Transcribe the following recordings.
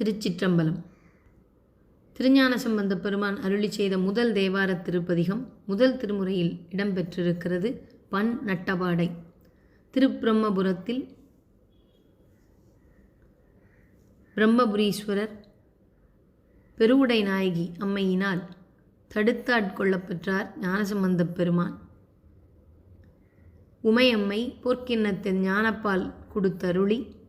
திருச்சிற்றம்பலம். திருஞான சம்பந்த பெருமான் அருளி செய்த முதல் தேவார திருப்பதிகம் முதல் திருமுறையில் இடம்பெற்றிருக்கிறது பண் நட்டபாடை. திருப்பிரம்மபுரத்தில் பிரம்மபுரீஸ்வரர் பெருவுடை நாயகி அம்மையினால் தடுத்தாட்கொள்ளப்பெற்றார் ஞானசம்பந்த ஞானசம்பந்தப் பெருமான். உமையம்மை பொற்கிண்ணத்தின் ஞானப்பால் கொடுத்தருளி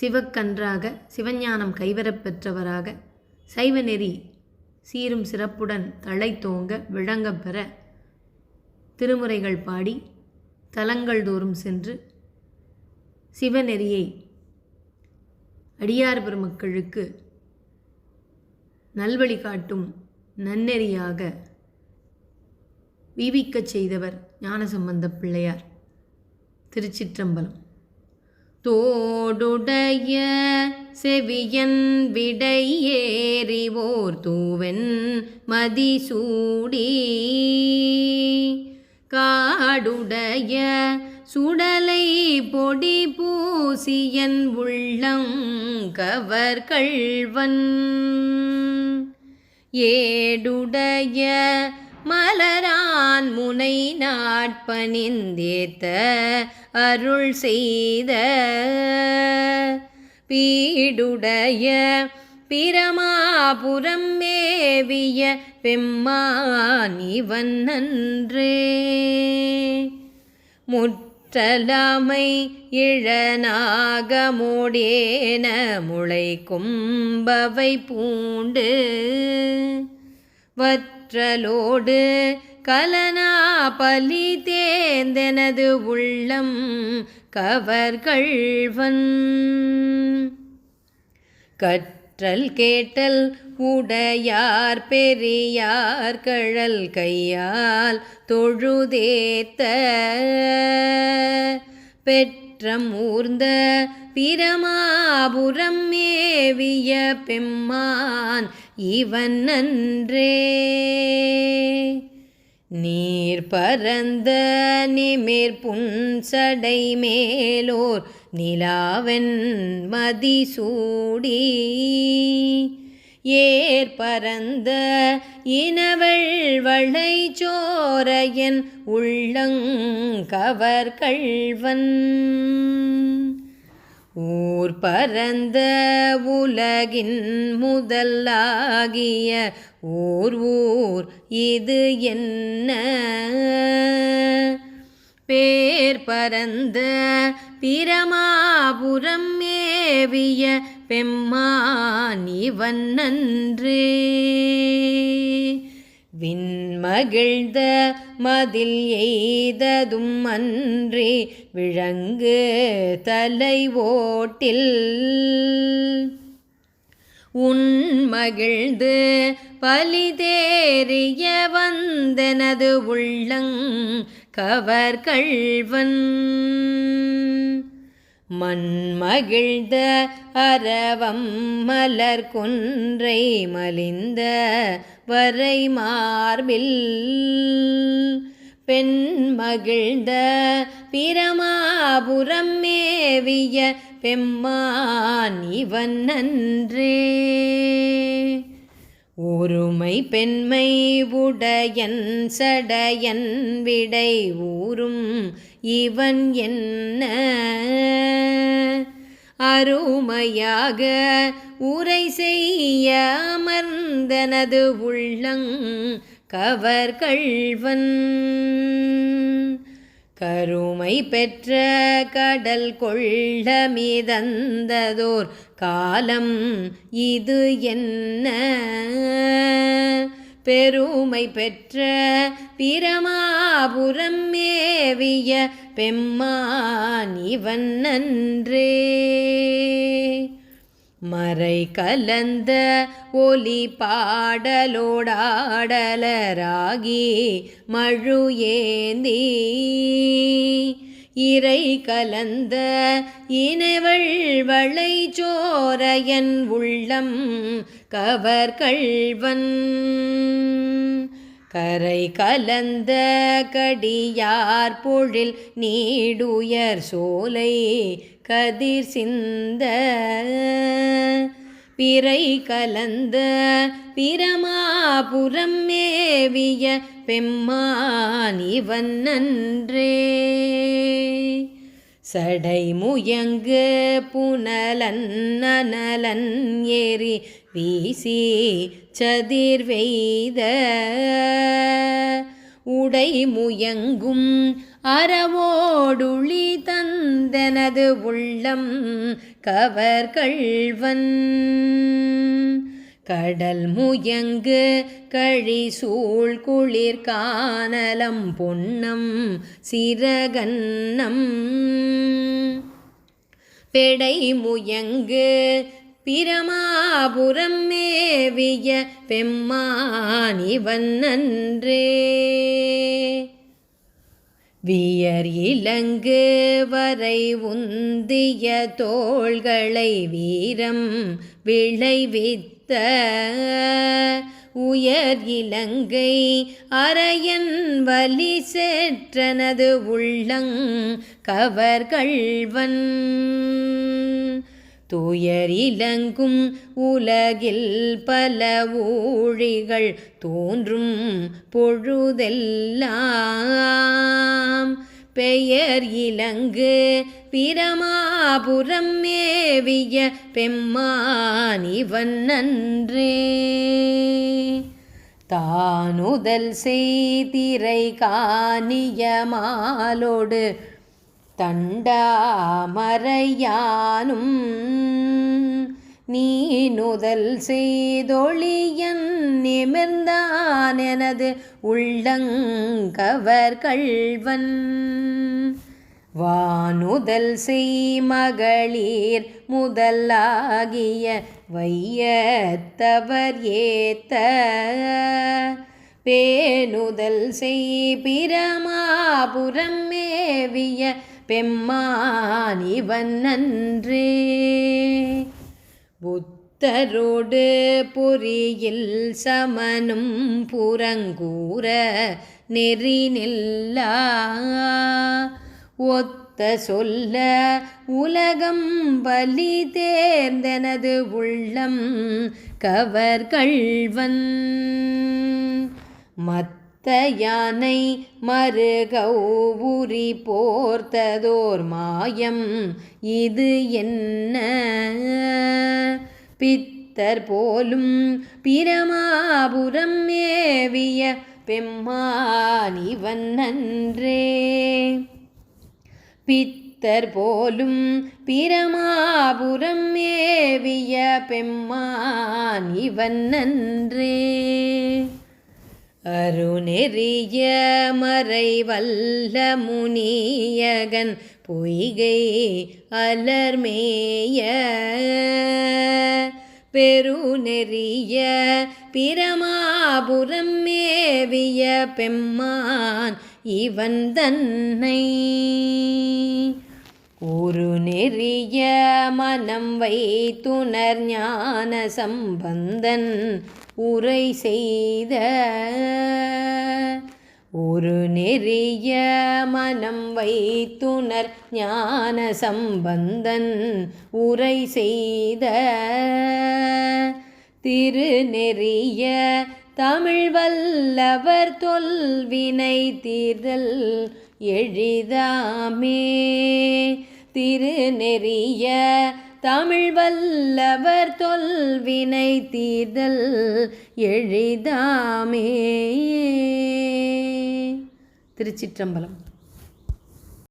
சிவக்கன்றாக சிவஞானம் கைவரப்பெற்றவராக சைவநெறி சீரும் சிறப்புடன் தழைத்தோங்க விளங்கப் பெற திருமுறைகள் பாடி தலங்கள் தோறும் சென்று சிவநெறியை அடியார் பெருமக்களுக்கு நல்வழி காட்டும் நன்னெறியாக வீவிக்கச் செய்தவர் ஞானசம்பந்தப் பிள்ளையார். திருச்சிற்றம்பலம். தோடுடைய செவியன் விடையேறிவோர் தூவென் மதிசூடி. காடுடைய சுடலை பொடி பூசியன் உள்ளம் கவர் கள்வன். ஏடுடைய மலரான் முனை நாட்பணிந்தேத்த அருள் செய்த பீடுடைய பிரமாபுரம் மேவிய பெம்மான் இவன் நன்றே. முற்றலாமை இழநாகமோடேன முளை கும்பவை பூண்டு வத் கற்றலோடு கலனா பலி தேந்தெனது உள்ளம் கவர்கள்வன் கற்றல் கேட்டல் உடையார் பெரியார் கழல் கையால் தொழுதேத்த பெற்றம் ஊர்ந்த பிரமாபுரம் மேவிய பெம்மான் இவன் நன்றே நீர் பரந்த நிமிர் புன்சடை மேலோர் நிலாவென் மதிசூடி ஏர் பரந்த இனவள் வளை சோரையன் உள்ளங்கவர் கள்வன். ஊர் பரந்த உலகின் முதலாகிய ஊர் ஊர் இது என்ன? பேர் பரந்த பிரமாபுரம் மேவிய பெம்மான் இவன் நன்றே விண்மகிழ்ந்த மதில் எய்ததும் அன்றி விளங்கு தலை ஓட்டில். உண்மகிழ்ந்து பலிதேறிய வந்தனது உள்ளங் கவர் கள்வன் மண்மகிழ்ந்த அரவம் மலர் கொன்றை மலிந்த வரை மார்பில். பெண் மகிழ்ந்த பிரமாபுரம் மேவிய பெம்மான் இவன் நன்றே ஒருமை பெண்மை உடையன் சடையன் விடை ஊரும் இவன் என்ன? அருமையாக உரை செய்ய அமர்ந்தனது உள்ளங் கவர் கள்வன். கருமை பெற்ற கடல் கொள்ள மிதந்ததோர் காலம் இது என்ன? பெருமை பெற்ற பிரமாபுரம் மேவிய பெம்மான் இவன் நன்றே மறை கலந்த ஒலி பாடலோடாடலராகி மழு ஏந்தீ இறை கலந்த இனவள் வளை சோரையன் உள்ளம் கவர்கள்வன் கரை கலந்த கடியார் பொழில் நீடுயர் சோலை கதிர் சிந்த. பிறை கலந்த பிரமாபுரம் மேவிய பெம்மான் இவன் நன்றே சடை முயங்கு புனலன் நனலன் ஏறி வீசி சதிர் வெய்த உடை முயங்கும் அறவோடுளி தந்தனது உள்ளம் கவர்கள்வன். கடல் முயங்கு கழி சூழ் குளிர் காணலம் பொன்னம் சிறகன்னம். பெடை முயங்கு பிரமாபுரம் மேவிய பெம்மான் இவன் நன்றே. வியர் இலங்கு வரை உந்திய தோள்களை வீரம் விளைவித்த உயர் இலங்கை அரையன் வலி சேற்றனது உள்ளங் கவர் கள்வன் உலகில் பல ஊழிகள் தோன்றும் பொழுதெல்லாம். பெயர் இலங்கு பிரமாபுரம் மேவிய பெம்மானிவன் நன்றே தானுதல் செய்திரை காணிய மாலோடு தண்டாமரையானும் நீ நுதல் செய்தொழியன் நிமிர்ந்தான் எனது உள்ளங்கவர் கள்வன். வானுதல் செய் மகளிர் முதலாகிய வையத்தவர் ஏத்த பேணுதல் செய் பிரமாபுரம் மேவிய பெம்மான் இவன் நன்றே. புத்தரோடு பொறியில் சமனும் புறங்கூற நெறி நில்லா ஒத்த சொல்ல உலகம் பலி தேர்ந்தனது உள்ளம் கவர் கள்வன் மத்த யானை மறுகௌரி போர்த்ததோர் மாயம். இது என்ன? பித்தர் போலும் பிரமாபுரம் ஏவிய பெம்மான் இவன் நன்றே பித்தர் போலும் பிரமாபுரம் ஏவிய பெம்மான் இவன் நன்றே அருணெறிய மறைவல்ல முனியகன் பொய்கை அலர்மேய. பெருநெறிய பிரமாபுரம் மேவிய பெம்மான் இவன் தன்னை. ஒரு நெறிய மனம் வைத்துணர் ஞான சம்பந்தன் உரை செய்த ஒரு நெறிய மனம் வைத்துணர் ஞான சம்பந்தன் உரை செய்த திருநெறிய தமிழ் வல்லவர் தொல்வினை தீர்தல் எழிதாமே. திருநெறிய தமிழ் வல்லவர் தொல்வினை தீர்தல் எழிதாமே திருச்சிற்றம்பலம்.